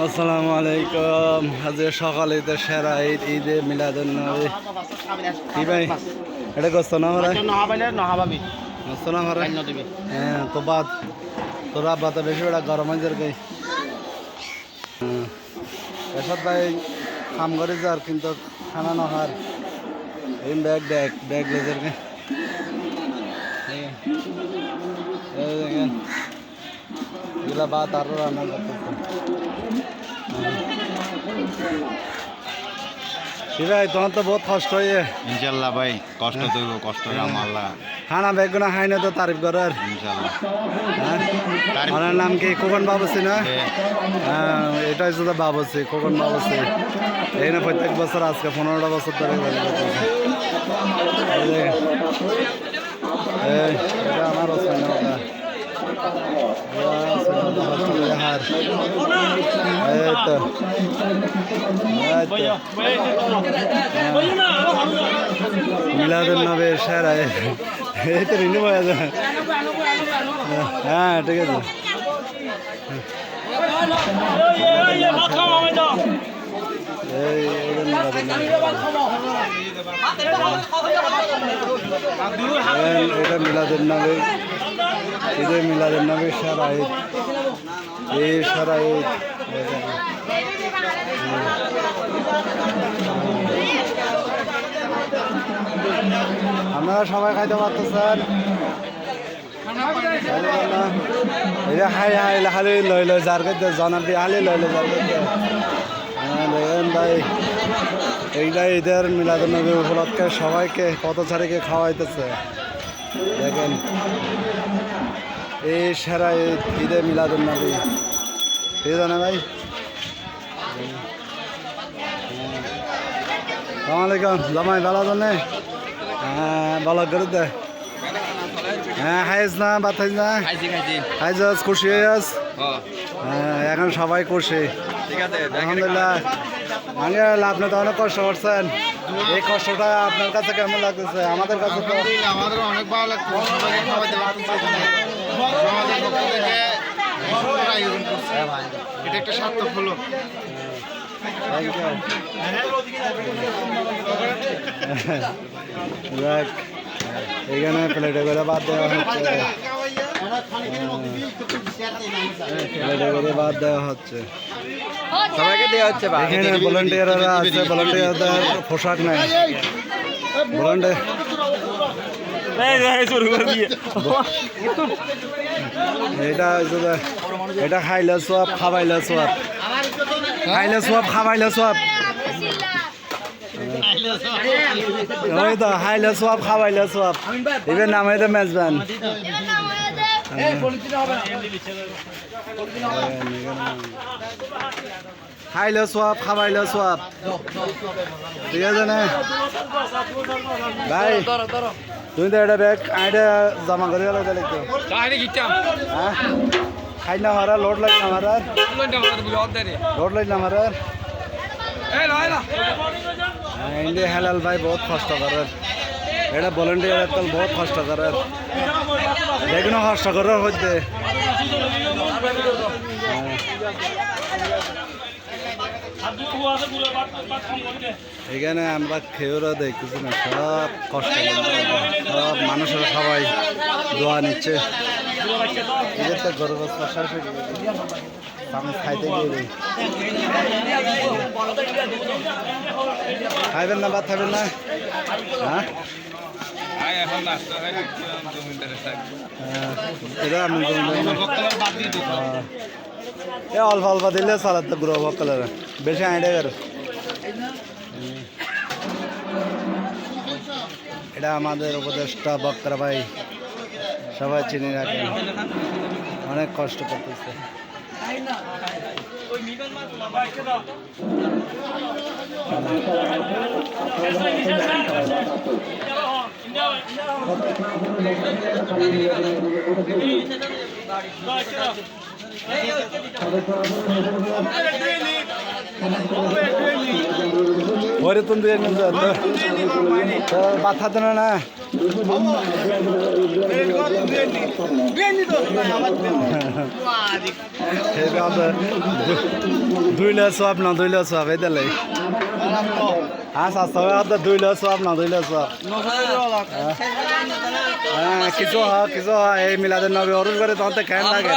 আসসালামু আলাইকুম। আজ সকালে তো সেরা ঈদ ঈদে মিলাদুন নবী। কি ভাই? এটা গোস্ত না নহাবাইলে নহাবাবি। না হ্যাঁ তো বাদ। তোর আব্বা তো বেশি বেড়া গরম যার গাই এসব ভাই কাম করে যার কিন্তু খানা নহার এই ব্যাগ দেখ ব্যাগ লেজার গে এগুলা বাদ আরও রান্না করতেছে কি ভাই তোমার তো বহুত কষ্ট হয়ে ইনশাল্লাহ ভাই কষ্ট তৈব কষ্ট কাম আল্লাহ। খানা বেগুনা খাই না তো তারিফ করার। ইনশাল্লাহ। হ্যাঁ? তারিফ- ওনার নাম কি খোকন বাবুসি না? হ্যাঁ এটা হচ্ছে তো বাবুসি খোকন বাবুসি। এই না প্রত্যেক বছর আজকে পনেরোটা বছর ধরে এটা আমার ওসমান না ওটা। ওয়া, ওসমান না, হোস্টেলের হার। এই তো। রিনি বয়া হ্যাঁ ঠিক আছে এটা মিলাদুল নবী ঈদে মিলাদুল নবী সারা ঈদ এই সারা ঈদ। আপনারা সবাই খাইতে হাই খালি লই লই দিয়ে লই হ্যাঁ ভাই এইটা মিলাদ উপলক্ষে সবাইকে কত ছাড়িকে খাওয়াইতেছে। দেখেন। এই সেরা ঈদ ঈদে মিলাদ নবী। ঠিক আছে না ভাই সালামালাইকুম জামাই ভালো আছেন হ্যাঁ ভালো করে দে। হ্যাঁ খাইছ না ভাত খাইছ না খাইছি খুশি হইয়াস ও হ্যাঁ এখন সবাই খুশি। আলহামদুলিল্লাহ। আঙ্কেল আপনি তো অনেক কষ্ট করছেন। এই কষ্টটা আপনার কাছে কেমন লাগতেছে? আমাদের কাছে তো আমাদের অনেক ভালো লাগছে এখানে সমাজের পক্ষ থেকে সুন্দর আয়োজন করছে এটা একটা সার্থক হলো যাক, এখানে প্লেটে করে বাদ দেওয়া হচ্ছে প্লেটে করে বাদ দেওয়া হচ্ছে সবাইকে দেওয়া হচ্ছে এখানে ভলেন্টিয়াররা আছে ভলেন্টিয়ারদের পোশাক নাই ভলেন্টিয়ার এটা এটা খাইলে সব খাবাইলে সব খাইলে সব খাবাইলে সব ওই তো, খাইলে সব খাবাইলে সব এবার নামে তো মেজবান খাইলে সব খাবাইলে সব ঠিক আছে না? ভাই। তুমি তো এটা ব্যাগ আইডা জমা করে গেল তাহলে তো হ্যাঁ খাই না মারা লোড লাইট না মারা লোড লাইট না। মারা ইন্ডিয়া হেলাল ভাই বহুত কষ্ট করে এটা ভলেন্টিয়ার তো বহুত কষ্ট করে দেখুন কষ্ট করার হচ্ছে এখানে আমরা খেয়েওরা দেখতেছি না সব কষ্ট সব মানুষের সবাই দোয়া নিচ্ছে। এদের তো গরু বস্তা শেষ আমি খাইতে গিয়ে খাইবেন না ভাত খাবেন না? হ্যাঁ? হ্যাঁ, এটা আমি এ অল্প অল্প দিলে সালাদ সালাদটা পুরো কালার বেশি আইডে গেল এটা আমাদের উপদেষ্টা বক্রা ভাই, সবাই চিনি রাখে অনেক কষ্ট করতেছে। ইন্ডিয়া ഒരു തുണ്ട് ബാധാത്തന দুই লোক সব না দুই সব এটা লাই হ্যাঁ স্বাস্থ্য দুই লোক সব না দুই লোক সব হ্যাঁ কিছু হ কিছু হ এই মিলাদের নবী অরুণ করে তখন তো খেয়ে লাগে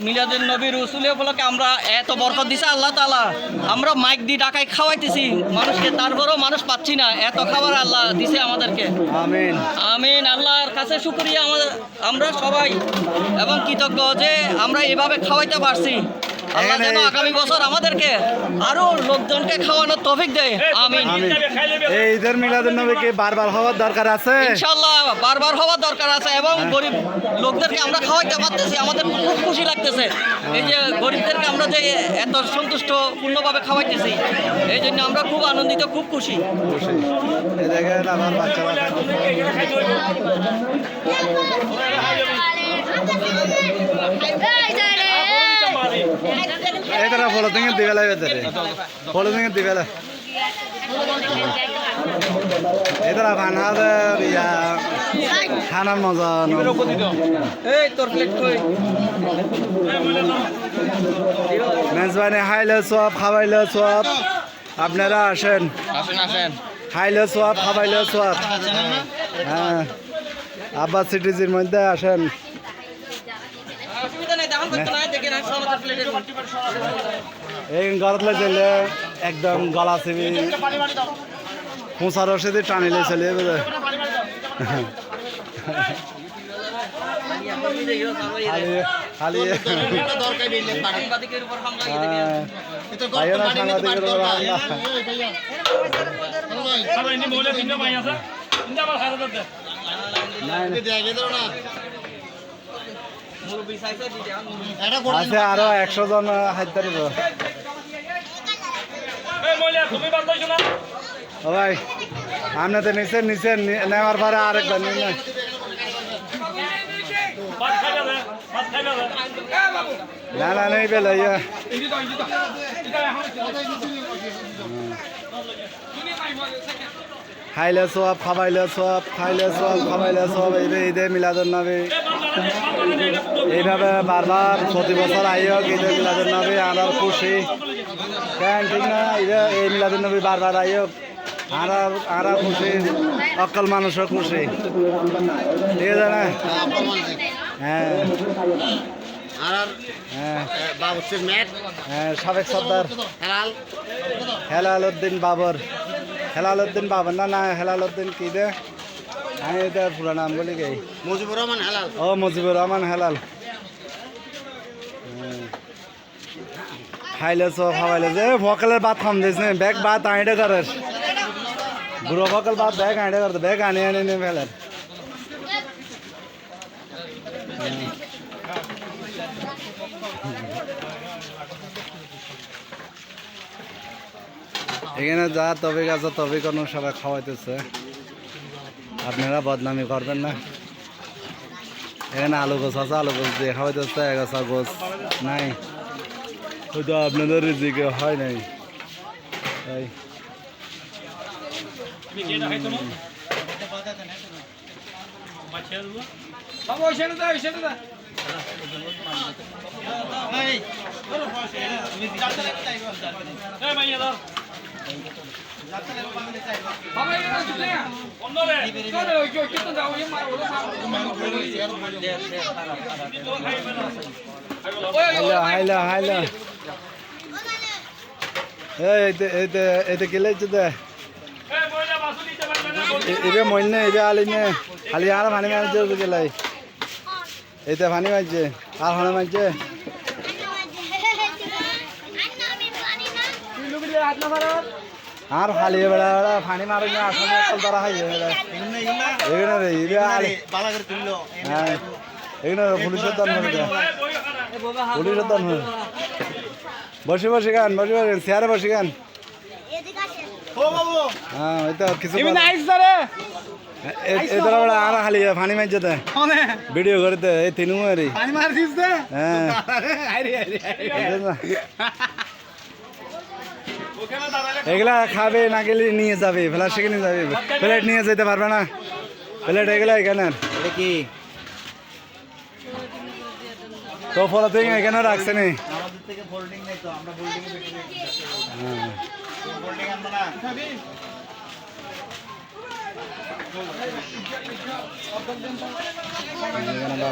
মিলাদের নবীর রসুল উপলক্ষে আমরা এত বরকত দিছে আল্লাহ তালা আমরা মাইক দিয়ে ডাকায় খাওয়াইতেছি। মানুষকে তারপরেও মানুষ পাচ্ছি না। এত খাবার আল্লাহ দিছে আমাদেরকে। আমিন। আমিন। আল্লাহর কাছে শুক্রিয়া আমাদের আমরা সবাই। এবং কৃতজ্ঞ যে আমরা এভাবে খাওয়াইতে পারছি। আল্লাহ যেন আগামী বছর আমাদেরকে আরও লোকজনকে খাওয়ানোর তফিক দেয়। আমিন। এই ঈদের মিলাদের নবী বারবার হওয়ার দরকার আছে। ইনশাল্লাহ বারবার হওয়ার দরকার আছে এবং গরিব লোকদেরকে আমরা খাওয়াইতে পারতেছি আমাদের খুব খুশি লাগতেছে। এই যে গরিবদেরকে আমরা যে এত সন্তুষ্ট পূর্ণভাবে খাওয়াইতেছি এই জন্য আমরা খুব আনন্দিত খুব খুশি। দেখেন আমার বাচ্চারা এই তারা ফলো থেকে দিবেলা বেতারে ফলো থেকে দিবেলা এই তারা ভানাদের ইয়া খানার মজা এই তোর প্লেট কই মেজবানি হাইলে সব খাওয়াইলে সব আপনারা আসেন। আসেন আসেন। খাইলে সব খাওয়াইলে সব হ্যাঁ। আব্বাস সিটিজির মধ্যে আসেন। এই গরতলে চলে একদম গলা চিবি পৌঁছার রসিদি টানিলে চলে সাংবাদিকের আছে আরও একশো জন হাত ধরিব ভাই আপনি তো নিচেন নিচেন নেওয়ার পরে আরেকবার নিন না না নেই পেলে খাইলে সব খাবাইলে সব খাইলে সব খাবাইলে সব এই ঈদে মিলাদুল নবী। এইভাবে বারবার প্রতি বছর আইও ঈদে মিলাদুল নবী আনার খুশি। কেন ঠিক না? এই মিলাদুল নবী বারবার আইও আনার আনার খুশি। অকল মানুষও খুশি। ঠিক আছে না? হ্যাঁ। হ্যাঁ। হ্যাঁ সাবেক সর্দার। হালাল। হেলাল উদ্দিন বাবর। হেলাল উদ্দিন বাবর না না হেলাল উদ্দিন কি দে আমি এটা পুরো নাম বলি গেই মুজিবুর রহমান হালাল। ও মুজিবুর রহমান হেলাল। খাইলে সব খাওয়াইলে যে। ভকালের ভাত খাম দিস নে। ব্যাগ ভাত আইডে করেস বুড়ো ভকাল ভাত ব্যাগ আইডে করতে ব্যাগ আনি আনি নে ফেলার এখানে যা তবে আছে তবে কোনো সবাই খাওয়াইতেছে আপনারা বদনামি করবেন না এখানে আলু গোছ আছে আলু গোছ দিয়ে খাওয়াইতেছে এগাছা গোছ নাই হয়তো আপনাদের রিজিকে হয় নাই তাই হাইলা হাইলা হাইলা এতে গেলে দে এবে মইল নে এবে আলি নে খালি আর পানি মারছে গেলাই এতে পানি মারছে আর হনে মারছে আর খালি বেড়া বেড়া পানি মারি না আসলে কল ধরা হয় এখানে রে এবে আলি বালা করে তুললো এখানে পুলিশের দান করে পুলিশের দান হয় বসে বসে গান বসে বসে চেয়ারে বসে গান। হ্যাঁ ওই তো কিছু বেড়া আর ভিডিও করে দে এই তিনু মারি। পানি মার হ্যাঁ। আরে আরে। এগুলা খাবে না গেলে নিয়ে যাবে ফ্লাস নিয়ে যাবে। প্লেট নিয়ে যেতে পারবে না। প্লেট এগুলা এখানে। কি? তো ফলো থেকে এখানে রাখছে নি। হ্যাঁ।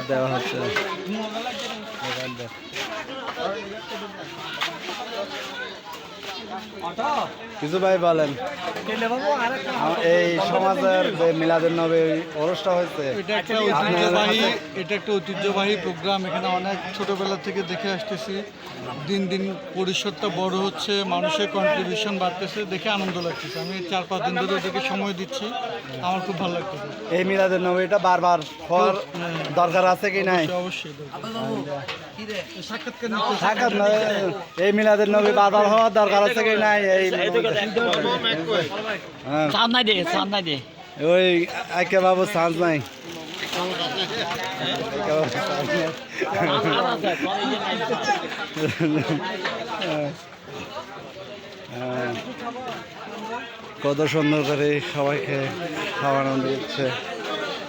দেওয়া হচ্ছে। দিয়ে। কিছু ভাই বলেন। এই সমাজের যে মিলাদের নবী অনুষ্ঠান হয়েছে এটা একটা ঐতিহ্যবাহী এটা একটা ঐতিহ্যবাহী প্রোগ্রাম এখানে অনেক ছোটবেলা থেকে দেখে আসতেছি। দিন দিন পরিসরটা বড় হচ্ছে মানুষের কন্ট্রিবিউশন বাড়তেছে। দেখে আনন্দ লাগতেছে। আমি চার পাঁচ দিন ধরে এটাকে সময় দিচ্ছি। আমার খুব ভালো লাগতেছে। এই মিলাদের নবী এটা বারবার হওয়ার দরকার আছে কি নাই? অবশ্যই, এই মিলাদের নবী বারবার হওয়ার দরকার আছে কি নাই এই হ্যাঁ, চাঁদ নাই দে চাঁদ নাই দে ওই একে বাবু চান্স নাই একে বাবু চান্স নাই। হ্যাঁ। কত সুন্দর করে সবাইকে খাওয়ানো দিচ্ছে।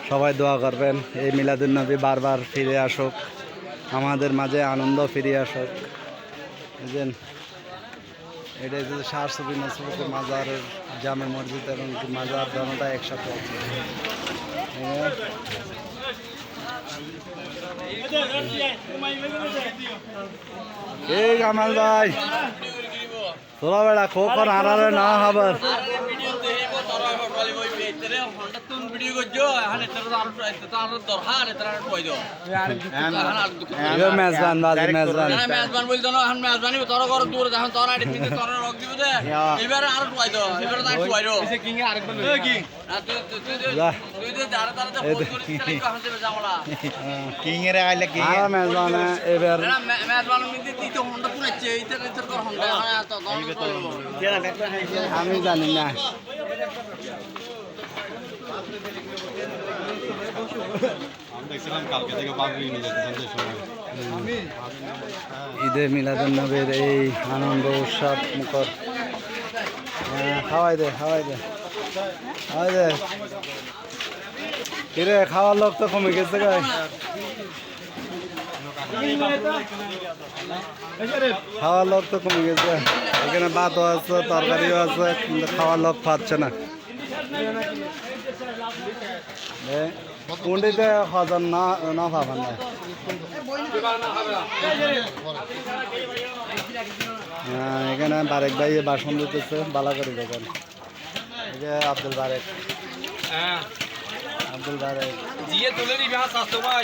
সবাই দোয়া করবেন এই মিলাদুল নবী বারবার ফিরে আসুক। আমাদের মাঝে আনন্দ ফিরে আসুক। বুঝলেন? এটা হচ্ছে শাহ সুবি নসরতের মাজারের জামে মসজিদ এবং মাজার দোনোটা একসাথে আছে। এই কামাল ভাই তোরা বেড়া খোকন হারালে না হবার কিং? এর আইলে কিং আর মেজবান এবার মেজবান মিদি তুই তো হন্ডা হ্যাঁ আমি জানি না। ঈদে মিলাদুল নবীর এই আনন্দ উৎসব মুখর। হ্যাঁ, খাওয়াই দে খাওয়াই দে। খাওয়াই দে। কিরে খাওয়ার লোক তো কমে গেছে গাই খাওয়ার লোক তো কমে গেছে। এখানে ভাতও আছে তরকারিও আছে কিন্তু খাওয়ার লোক পাচ্ছে না। কুন্ডিতে হজন না না পাবেন না। হ্যাঁ, এখানে বারেক ভাই বাসন দিতেছে বালা করে দেখেন। আব্দুল বারেক। আব্দুল বারেক। জিয়ে তুলে নিবি হ্যাঁ স্বাস্থ্য ভাই।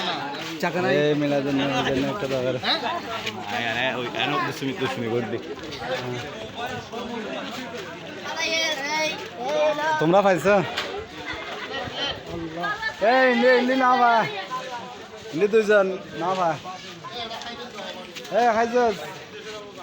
এই মিলাদের নামের জন্য একটা দোয়া করবেন তোমরা পাইছো? এই ইন্দি ইন্দি না ভাই। ইন্দি দুজন না ভাই। এই খাইছো?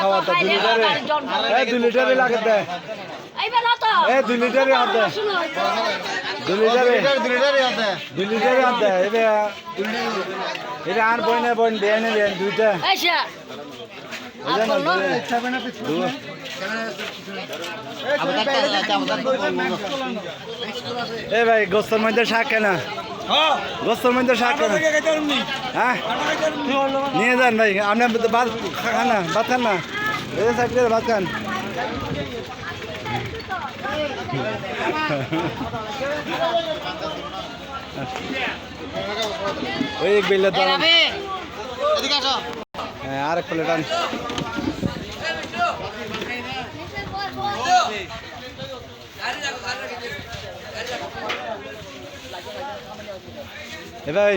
খাওয়া তো দুই লিটারে। এ দুই লিটারে লাগে দে। ai ba na to এ দুই লিটারে দুই লিটারে। দুইটারই আছে দুই লিটারে হাত দে। এবে এটা আর বইনে বইন দেয় না দেয় দুইটা এ ভাই গোস্তর মধ্যে শাক কেন? গোস্তর মধ্যে শাক কেন? হ্যাঁ? নিয়ে যান ভাই আপনি ভাত খান না ভাত খান না। ভাত খান। ওই এক বিলে হ্যাঁ আর এক প্লেট আন এ ভাই।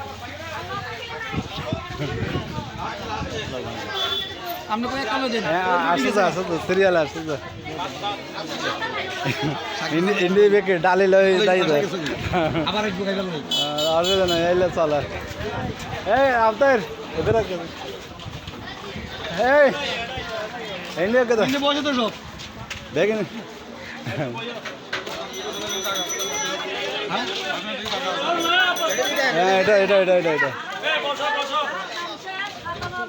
হ্যাঁ আসছে তো সিরিয়াল আসছে তো ইন্ডি ইন্ডি বেকে ডালি লই যাই তো। আবার একটু খাইবেন অসুবিধা নাই এলে চলে। এই আফতার এবার এই ইন্ডিয়া কে তো বসে তো সব। দেখেন হ্যাঁ এটা এটা এটা এটা এটা।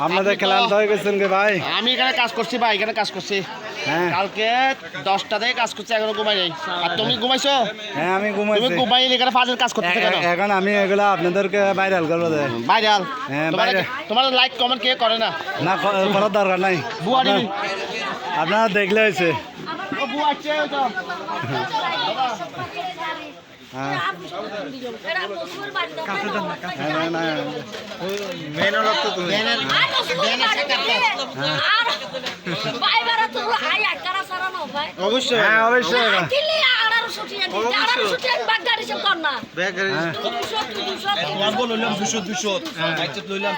আপনাদের ক্লান্ত হয়ে গেছেন কে ভাই। আমি এখানে কাজ করছি ভাই এখানে কাজ করছি। হ্যাঁ। কালকে দশটা থেকে কাজ করছি এখনও ঘুমাই নাই। আর তুমি ঘুমাইছো? হ্যাঁ আমি তুমি ঘুমাইছি। ঘুমাইলে এখানে ফাজের কাজ করতে কেন? এখন আমি এগুলো আপনাদেরকে ভাইরাল করব দে। ভাইরাল হ্যাঁ, তোমার। লাইক কমেন্ট কে করে না? না করার দরকার নাই। আপনার- আপনারা দেখলে হয়েছে। বুয়া আছে তো। হ্যাঁ। কাছে যান না হ্যাঁ, মেন হলো তো তুমি। অবশ্যই। হ্যাঁ অবশ্যই। এটা। হ্যাঁ তোর লইলাম দুশো দুশো। আচ্ছা। লইলাম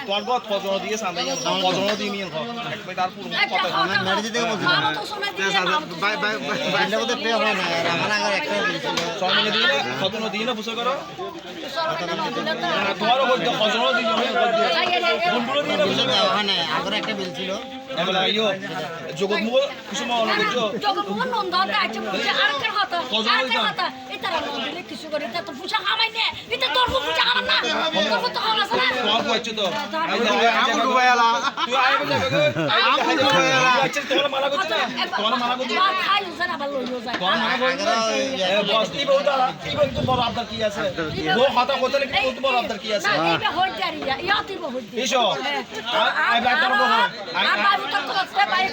সামনে কজন দিয়ে নিয়ে ঘর একবার তার পুরো সমিলে দিয়ে কজন দিয়ে না বুঝো করো তোমারও বলতে কজন দিয়ে বন্ধুরও দিয়ে না বুঝো করো এবার আইও জগৎ মুখ কিছু মা অনেক করছ তো আমু ঘুমাইলা তুই আইবে যাবে আমু ঘুমাইলা আচ্ছা তোমার মানা করছ না তোমার মানা করছ তোমার মানা করছ না এ বস কি বলতা কি বলতো বড় আবদার কি আছে ও কথা কথা লিখে বলতো বড় আবদার কি আছে এসো আই বাই করব আই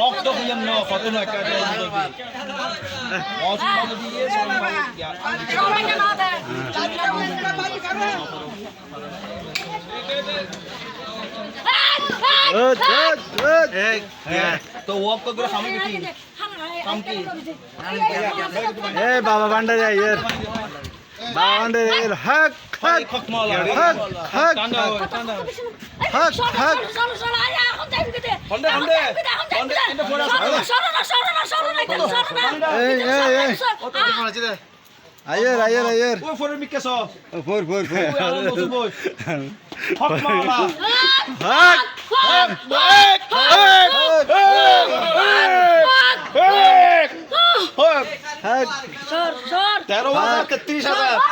অক্ত হইয়াম ন কত। তো ওয়াক করে বাবা ভান্ডারে আইয়ের বাবা ভান্ডারে আইয়ের হক হক হক হক হক হক আইয়ের আইয়ের আইয়ের ও ফরে মিকেছ ফোর ফোর ফোর আলো নতুন বই খক মালা হক হক হক হক তেরো হাজার তেত্রিশ হাজার আসি আসি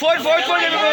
তোরা শ্বাস করে দিবি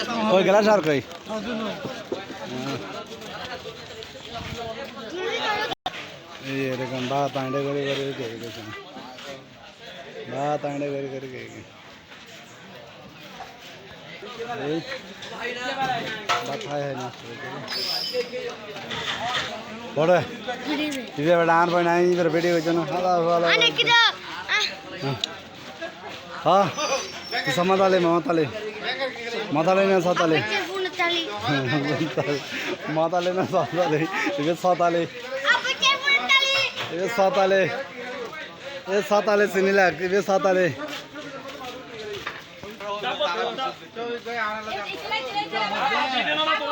ওই গেলাস আর কই? এই এরকম বা তাঁড়ে করে করে কে গেছেন বা তাঁড়ে করে করে হয় না বড় ইবে বেটা আর পাই নাই ইবে বেডি হইছ না। হালা হালা হ্যাঁ সমাতালে মমতালে। মাতালে না সাতালে মাতালে না সাতালে এবে সাতালে এবে সাতালে এ সাতালে চিনিলা এবে সাতালে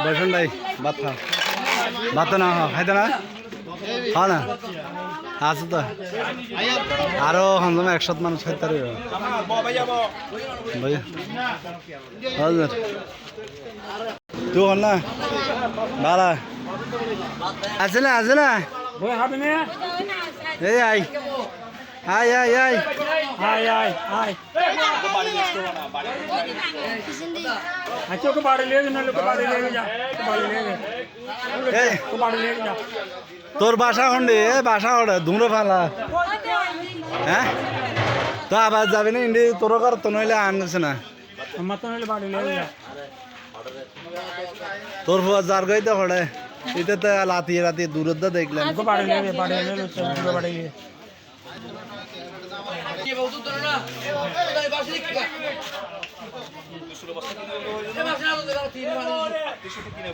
বসুন ভাই ভাত খা। ভাত না খাইতে না? খা না আছে তো আরো হন্দম একশত মানুষ খাইতে পারবে ভাই হাজার তুই হল না ভালো আছে না আছে না এই আই আই আই আই হাই হাই হাই अच्छा को बाड़े ले ना लोग बाड़े ले जा बाड़े ले এই को बाड़े ले जा তোর বাসা হন্ডে বাসা হন্ডে ধুমরে ফালা। হ্যাঁ? তো আবার যাবি না ইন্ডি তোর কর তো নইলে আনছে না। তোর ফুয়া যার গাই তো হড়ে এটা তো লাতি রাতি দূরের দা দেখলাম কিনে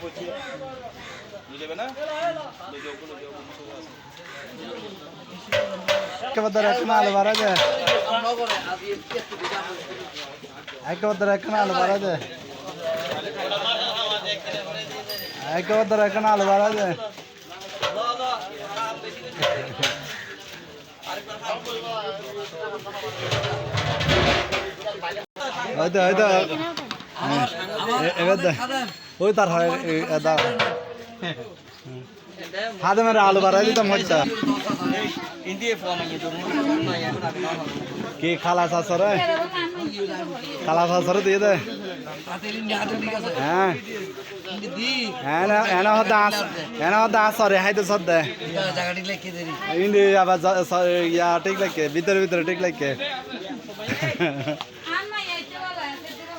একবার ধরে একটা আলো বাড়া যায় একবার ধরে একটা আলো বাড়া যায় একবার ধরে একটা আলো বাড়া যায় হয়তো হয়তো এবার ওই তার হয় দাঁড়া হাতে মেরে আলু বাড়াই দিতাম হচ্ছে কি খালা শাসরে খালা শাসরে দিয়ে দে। হ্যাঁ। এনা এনা হতে আস এনা হতে আস সরে হাইতে সদ দে ইন্দি আবার জ- স- ইয়া ঠিক লাগে ভিতরে ভিতরে ঠিক লাগে আন্না এইতে বলা আছে তোরা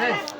হইয়ালা নি